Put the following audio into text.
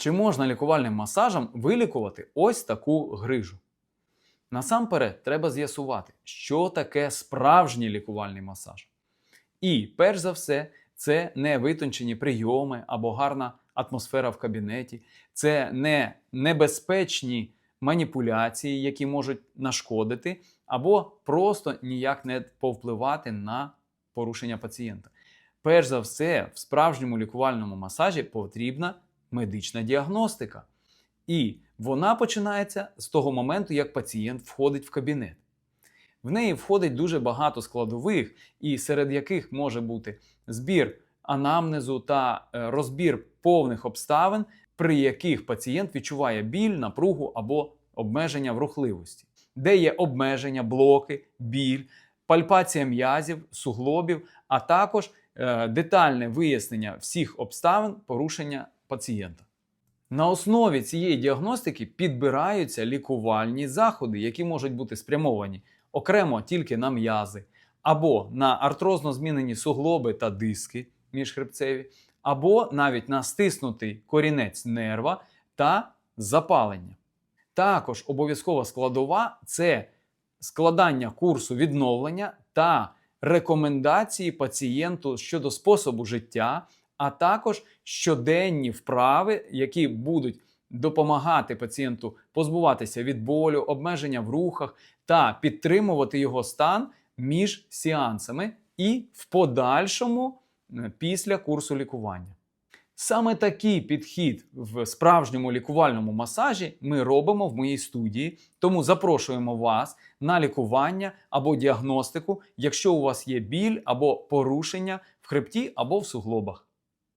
Чи можна лікувальним масажем вилікувати ось таку грижу? Насамперед, треба з'ясувати, що таке справжній лікувальний масаж. І, перш за все, це не витончені прийоми або гарна атмосфера в кабінеті, це не небезпечні маніпуляції, які можуть нашкодити, або просто ніяк не повпливати на порушення пацієнта. Перш за все, в справжньому лікувальному масажі потрібна медична діагностика. І вона починається з того моменту, як пацієнт входить в кабінет. В неї входить дуже багато складових, і серед яких може бути збір анамнезу та е, розбір повних обставин, при яких пацієнт відчуває біль, напругу або обмеження в рухливості, де є обмеження, блоки, біль, пальпація м'язів, суглобів, а також детальне вияснення всіх обставин порушення пацієнта. На основі цієї діагностики підбираються лікувальні заходи, які можуть бути спрямовані окремо тільки на м'язи, або на артрозно змінені суглоби та диски міжхребцеві, або навіть на стиснутий корінець нерва та запалення. Також обов'язкова складова це складання курсу відновлення та рекомендації пацієнту щодо способу життя, а також щоденні вправи, які будуть допомагати пацієнту позбуватися від болю, обмеження в рухах та підтримувати його стан між сеансами і в подальшому е, після курсу лікування. Саме такий підхід в справжньому лікувальному масажі ми робимо в моїй студії, тому запрошуємо вас на лікування або діагностику, якщо у вас є біль або порушення в хребті або в суглобах.